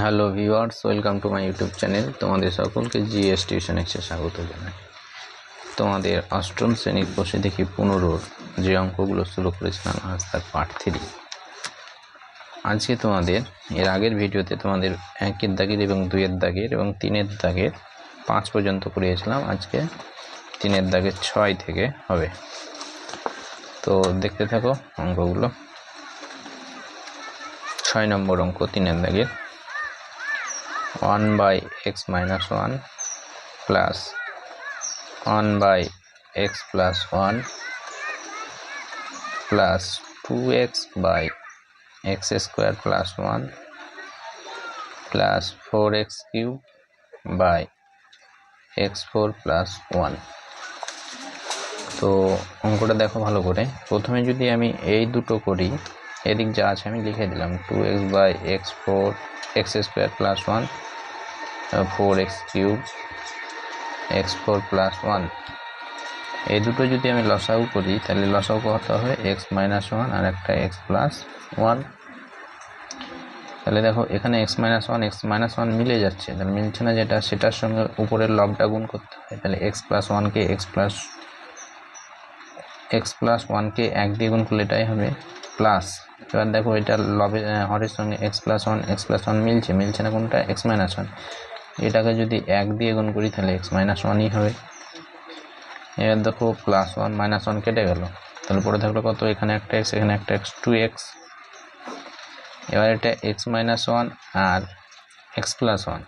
Hello viewers, welcome to my YouTube channel. তোমাদের সকলকে GS tuition এক্সে স্বাগত জানাই। তোমাদের অষ্টম শ্রেণির বসে দেখি পনেরোর যে অঙ্কগুলো শুরু করেছিলাম, আজ তার পার্ট থ্রি। আজকে তোমাদের, এর আগের ভিডিওতে তোমাদের একের দাগের এবং দুইয়ের দাগের এবং তিনের দাগের পাঁচ পর্যন্ত করিয়েছিলাম। আজকে তিনের দাগের ছয় থেকে হবে। তো দেখতে থাকো অঙ্কগুলো। ছয় নম্বর অঙ্ক, তিনের দাগের one by x minus one plus one by x plus one plus two x by x square plus one plus four x cube by x four plus one. তো অঙ্কটা দেখো ভালো করে। প্রথমে যদি আমি এই দুটো করি, এদিক যা আছে আমি লিখে দিলাম। Two x by x four, x square plus one four x cube x four plus one এই দুটো যদি আমি লসাগু করি, তাহলে লসাগু কত হবে? এক্স মাইনাস ওয়ান আর একটা এক্স প্লাস ওয়ান তাহলে দেখো, এখানে x minus one x minus one মিলে যাচ্ছে। তাহলে মিলছে না যেটা, সেটার সঙ্গে উপরের লবটা গুণ করতে হয় তাহলে এক্স প্লাস ওয়ানকে এক্স প্লাস এক্স প্লাস ওয়ানকে এক দিয়ে গুণ করলে এটাই হবে প্লাস এবার দেখো, এটা লবে হরের সঙ্গে x plus one x plus one মিলছে। মিলছে না কোনটা? এক্স মাইনাস ওয়ান এটাকে যদি এক দিয়ে গুণ করি, তাহলে এক্স মাইনাস ওয়ানই হবে। এবার দেখো প্লাস ওয়ান মাইনাস ওয়ান কেটে গেল। তাহলে পরে থাকল কত? এখানে একটা এক্স এখানে একটা এক্স টু এক্স এবার এটা এক্স মাইনাস ওয়ান আর এক্স প্লাস ওয়ান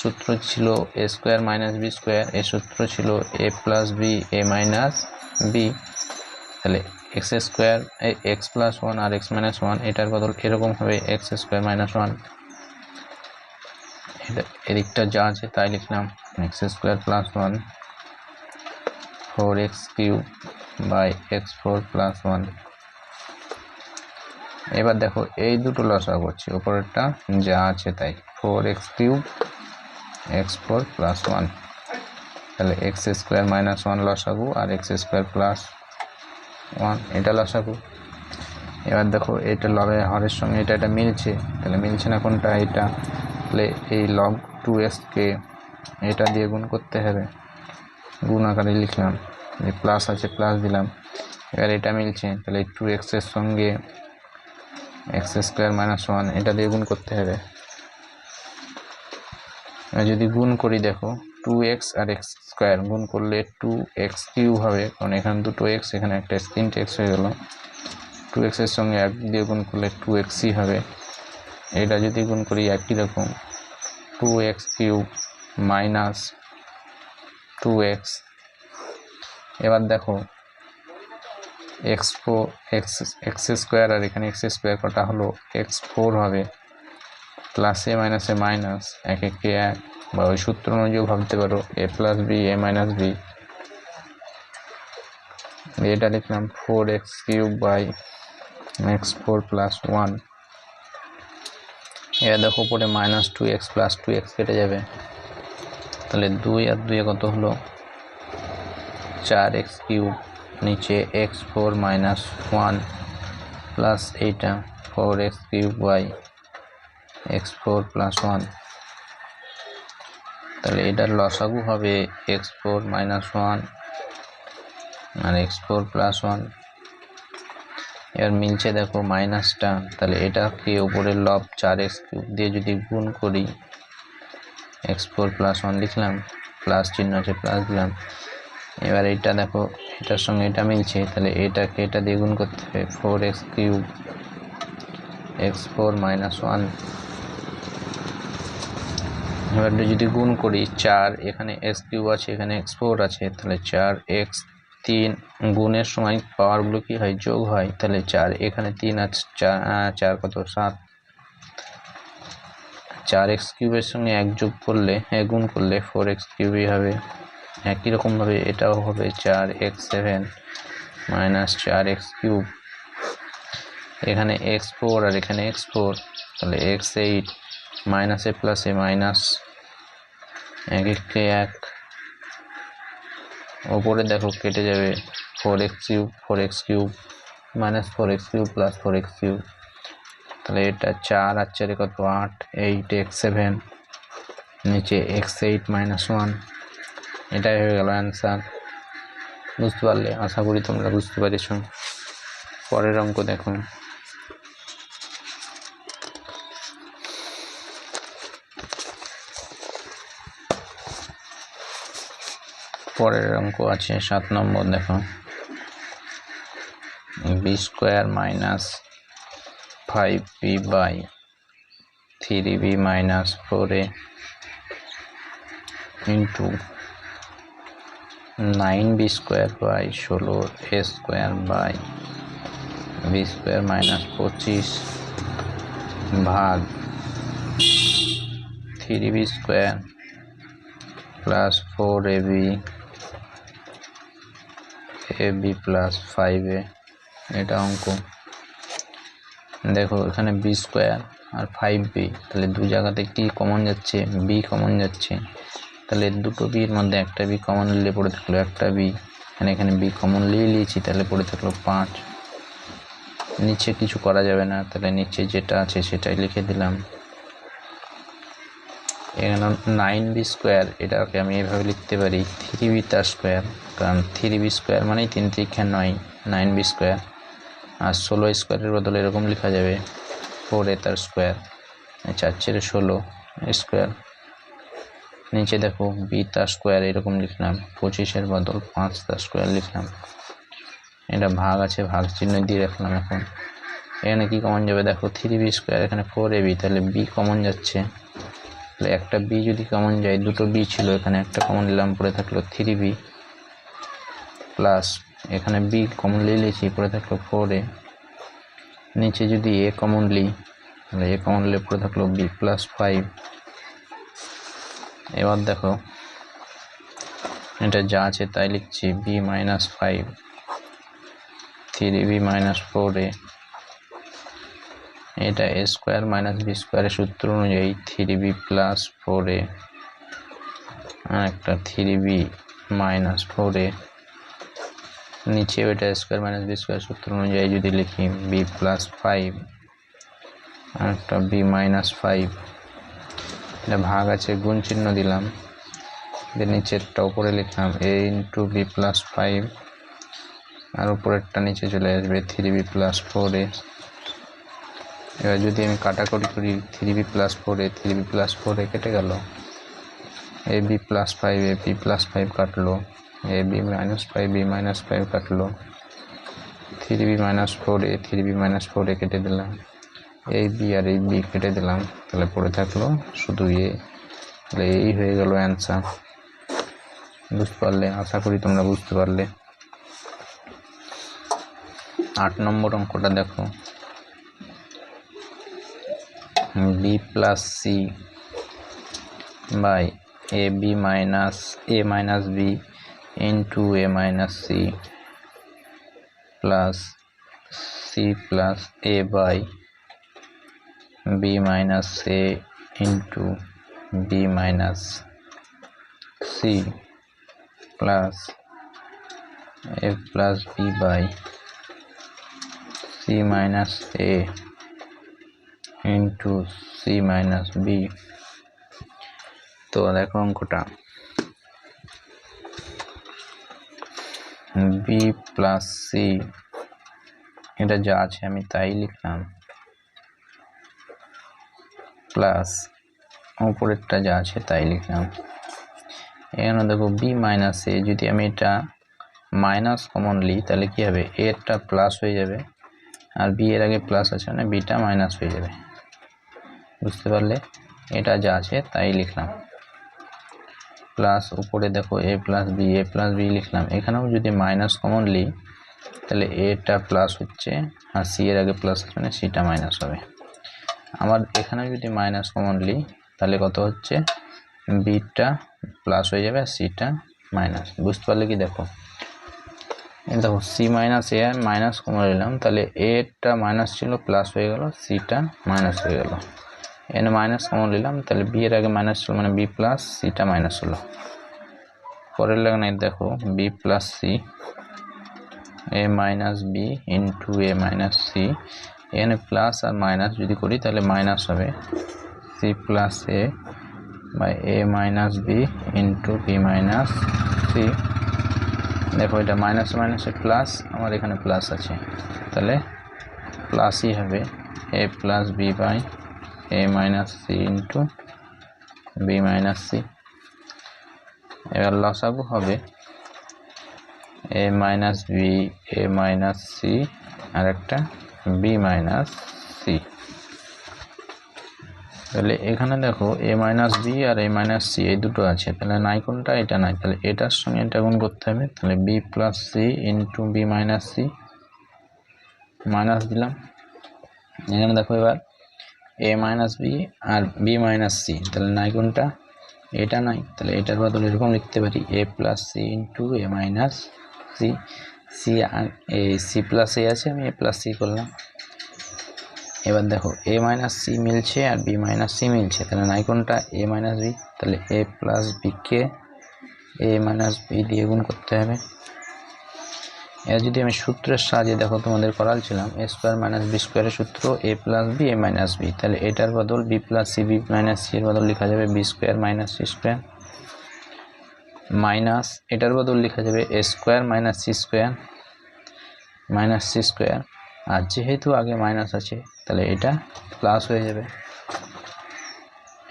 সূত্র ছিল a square minus b square a সূত্র ছিল a plus b a minus b তাহলে x square x plus one আর এক্স মাইনাস ওয়ান এটার বদল এরকম হবে? এক্স স্কোয়ার মাইনাস ওয়ান এদিকটা যা আছে তাই লিখলাম x square plus one four x cube by x four plus one এবার দেখো, এই দুটো লসা করছি, ওপরেরটা যা আছে তাই। Four x cube x four plus one তাহলে এক্স স্কোয়ার মাইনাস ওয়ান লসাগু আর এক্স স্কোয়ার প্লাস ওয়ান এটা লসাগু। এবার দেখো, এটা লবে হরের সঙ্গে, এটা এটা মিলছে। তাহলে মিলছে না কোনটা? এটা। তাহলে এই লগ টু এসকে এটা দিয়ে গুণ করতে হবে। গুণ আকারে লিখলাম। যে প্লাস আছে প্লাস দিলাম। এবার এটা মিলছে। তাহলে টু এক্সের সঙ্গে এক্স স্কোয়ার মাইনাস ওয়ান এটা দিয়ে গুণ করতে হবে। যদি গুণ করি দেখো টু এক্স আর এক্স স্কোয়ার গুণ করলে টু এক্স কিউব হবে। কারণ এখানে দুটো এক্স এখানে একটা তিনটে এক্স হয়ে গেল। টু এক্সের সঙ্গে এক দিয়ে গুণ করলে টু এক্সই হবে। এটা যদি গুণ করি একই রকম two x cube minus two x এবার দেখো x four x x square আর এখানে এক্স স্কোয়ার কটা হলো এক্স ফোর হবে প্লাসে মাইনাসে মাইনাস এক একে এক। বা ওই সূত্র অনুযায়ী ভাবতে পারো a plus b a minus b এটা লিখলাম four x cube by x four plus one এবার দেখো পরে minus two x plus two x কেটে যাবে। তাহলে দুই আর দুই কত হলো? চার এক্স কিউব, নিচে x four minus one plus এইটা four x cube by x four plus one তাহলে এটার লসাগু হবে এক্স ফোর মাইনাস ওয়ান আর এক্স ফোর প্লাস ওয়ান এবার মিলছে দেখো মাইনাসটা, তাহলে এটাকে উপরের লব চার এক্স কিউব দিয়ে যদি গুণ করি, এক্স ফোর প্লাস ওয়ান লিখলাম, প্লাস চিহ্ন আছে প্লাস দিলাম, এবার এটা দেখো, এটার সঙ্গে এটা মিলছে, তাহলে এটাকে এটা দিয়ে গুণ করতে হবে, four x cube, x four minus one. এবার যদি গুণ করি চার, এখানে এক্স কিউব আছে, এখানে এক্স ফোর আছে, তাহলে চার এক্স তিন গুণের সময় পাওয়ারগুলো কি হয়? যোগ হয়। তাহলে চার। এখানে তিন আছে চার চার কত? সাত। চার এক্স কিউবের সঙ্গে এক যোগ করলে গুণ করলে ফোর এক্স কিউবই হবে। একই রকমভাবে এটাও হবে চার এক্স সেভেন মাইনাস চার এক্স কিউব। এখানে এক্স ফোর আর এখানে এক্স ফোর। তাহলে এক্স এইট মাইনাসে প্লাসে মাইনাস এক এককে এক। ওপরে দেখো কেটে যাবে four x cube four x cube minus four x cube plus four x cube তাহলে এটা চার আর চারে কত? আট এইট এক্স সেভেন নিচে এক্স এইট মাইনাস ওয়ান এটাই হয়ে গেল অ্যান্সার বুঝতে পারলে? আশা করি তোমরা বুঝতে পেরেছ। পরের অঙ্ক দেখো। পরের অঙ্ক আছে, সাত নম্বর দেখো। B square minus five b by three b minus four a into nine b square by ষোলো a square by b square minus পঁচিশ ভাগ three b square plus four a b a b plus five a এটা অঙ্ক। দেখো, এখানে B square আর five B তাহলে দু জায়গাতে কি কমন যাচ্ছে? বি কমন যাচ্ছে। তাহলে দুটো বির মধ্যে একটা বি কমন নিলে পড়ে থাকল একটা বি এখানে এখানে বি কমন নিয়ে নিয়েছি, তাহলে পড়ে থাকল পাঁচ। নিচে কিছু করা যাবে না, তাহলে নিচে যেটা আছে সেটাই লিখে দিলাম। এখানে নাইন বি স্কোয়ার। এটাকে আমি এভাবে লিখতে পারি, থ্রি বি তার স্কোয়ার, কারণ থ্রি বি স্কোয়ার মানেই তিন তিরিক্ষা নয়, নাইন বি স্কোয়ার। আর ষোলো স্কোয়ারের বদলে এরকম লেখা যাবে, ফোর এ তার স্কোয়ার চার চেরে ষোলো স্কোয়ার। নিচে দেখো, বি তার স্কোয়ার, এরকম লিখলাম, পঁচিশের বদল পাঁচ তার স্কোয়ার লিখলাম। এটা ভাগ আছে, ভাগ চিহ্ন দিয়ে রাখলাম এখন। এখানে কি কমন যাবে? দেখো, থ্রি বি স্কোয়ার, এখানে ফোর এ বি তাহলে বি কমন যাচ্ছে। তাহলে একটা বি যদি কমন যায়, দুটো বি ছিল, এখানে একটা কমন নিলাম পরে থাকল থ্রি বি প্লাস এখানে বি কমন নিয়েছি পরে থাকল ফোর এ নিচে যদি এ কমন নিই তাহলে এ কমন নিলে পরে থাকল বি প্লাস ফাইভ এবার দেখো, এটা যা আছে তাই লিখছি b minus five three b minus four a এটা এ স্কোয়ার মাইনাস বি স্কোয়ারের সূত্র অনুযায়ী three b plus four a আর একটা three b minus four a নিচে এটা স্কোয়ার মাইনাস বি স্কোয়ার সূত্র অনুযায়ী যদি লিখি বি প্লাস ফাইভ আর একটা বি মাইনাস ফাইভ এটা ভাগ আছে, গুণ চিহ্ন দিলাম। নিচেরটা উপরে লিখলাম a into b plus five আর উপরেরটা নিচে চলে আসবে three b plus four a এবার যদি আমি কাটাকুটি করি three b plus four a three b plus four a কেটে গেল। A b plus five a b plus five কাটলো। A b minus five b minus five কাটলো। Three b minus four a three b minus four a কেটে দিলাম। এই B আর এই B কেটে দিলাম। তাহলে পড়ে থাকল শুধু এ তাহলে এই হয়ে গেল অ্যান্সার বুঝতে পারলে? আশা করি তোমরা বুঝতে পারলে। আট নম্বর অঙ্কটা দেখো। B plus c by a b minus a minus b into a minus c plus c plus a by b minus a into b minus c plus a plus b by c minus a into c minus b তো দেখো অঙ্কটা। B plus C এটা যা আছে আমি তাই লিখলাম। Plus উপরেরটা যা আছে তাই লিখলাম। এখানে দেখো বি মাইনাস এ যদি আমি এটা মাইনাস কমন নিই তাহলে কী হবে? এরটা প্লাস হয়ে যাবে। আর বি এর আগে প্লাস আছে মানে বিটা মাইনাস হয়ে যাবে। বুঝতে পারলে এটা যা আছে তাই লিখলাম। প্লাস উপরে দেখো a plus b a plus b লিখলাম। এখানেও যদি মাইনাস কমন নিই তাহলে এটা প্লাস হচ্ছে, আর সি এর আগে প্লাস আছে মানে সিটা মাইনাস হবে। আমার এখানে যদি মাইনাস কমন নিই তাহলে কত হচ্ছে? বিটা প্লাস হয়ে যাবে, আর সিটা মাইনাস বুঝতে পারলে কি দেখো? দেখো c minus a minus common নিলাম তাহলে এটা মাইনাস ছিল প্লাস হয়ে গেল সিটা মাইনাস হয়ে গেল। এনে মাইনাস কমন নিলাম তাহলে বি এর আগে মাইনাস ছিল মানে বি প্লাস সিটা মাইনাস হলো। পরের লাগানে দেখো b plus c a minus b into a minus c এখানে প্লাস আর মাইনাস যদি করি তাহলে মাইনাস হবে। C plus a by a minus b into b minus c দেখো এটা মাইনাস মাইনাসে প্লাস আমার এখানে প্লাস আছে। তাহলে প্লাসই হবে a plus b by a minus c into b minus c এবার লসাগু হবে a minus b a minus c আর একটা বি মাইনাস সি তাহলে এখানে দেখো এ মাইনাস বি আর এ মাইনাস সি এই দুটো আছে। তাহলে নাই কোনটা এটা নাই। তাহলে এটার সঙ্গে এটা গুণ করতে হবে। তাহলে b plus c into b minus c minus দিলাম। এখানে দেখো এবার এ মাইনাস বি আর বি মাইনাস সি তাহলে নাই কোনটা এটা নাই তাহলে এটার বদলে এরকম লিখতে পারি a plus c into a minus c c a c plus a আছে, আমি এ প্লাস সি করলাম। এবার দেখো এ মাইনাস সি মিলছে আর বি মাইনাস সি মিলছে, তাহলে নাই কোনটা এ মাইনাস বি তাহলে এ প্লাস বিকে এ মাইনাস বি দিয়ে গুণ করতে হবে। এর যদি আমি সূত্রের সাহায্যে দেখো তোমাদের করালছিলাম এ স্কোয়ার মাইনাস বি স্কোয়ারের সূত্র a plus b, a minus b, তাহলে এটার বদল b plus c, b minus c এর বদল লেখা যাবে b square minus c square minus, এটার বদল লেখা যাবে a square minus c square minus c square. আর যেহেতু আগে মাইনাস আছে, তাহলে এটা প্লাস হয়ে যাবে।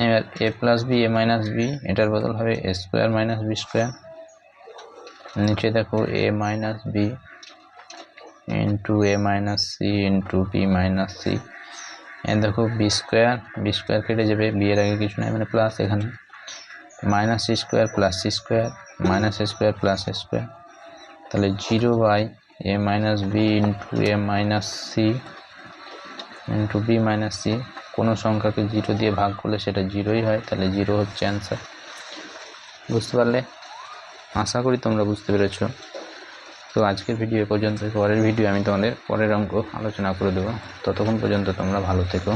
এবার a plus b, a minus b, এটার বদল হবে a square minus b square. নিচে দেখো a minus b into a minus c into b minus c দেখো বি স্কোয়ার বি স্কোয়ার কেটে যাবে বি এর আগে কিছু নাই মানে প্লাস এখানে। Minus c square plus c square minus square plus square তাহলে zero by a minus b into a minus c into b minus c কোনো সংখ্যাকে জিরো দিয়ে ভাগ করলে সেটা জিরোই হয়, তাহলে জিরো হচ্ছে অ্যান্সার বুঝতে পারলে? আশা করি তোমরা বুঝতে পেরেছ। তো আজকের ভিডিও পর্যন্ত পরের ভিডিও আমি তোমাদের পরের অঙ্ক আলোচনা করে দেবো। ততক্ষণ পর্যন্ত তোমরা ভালো থেকো।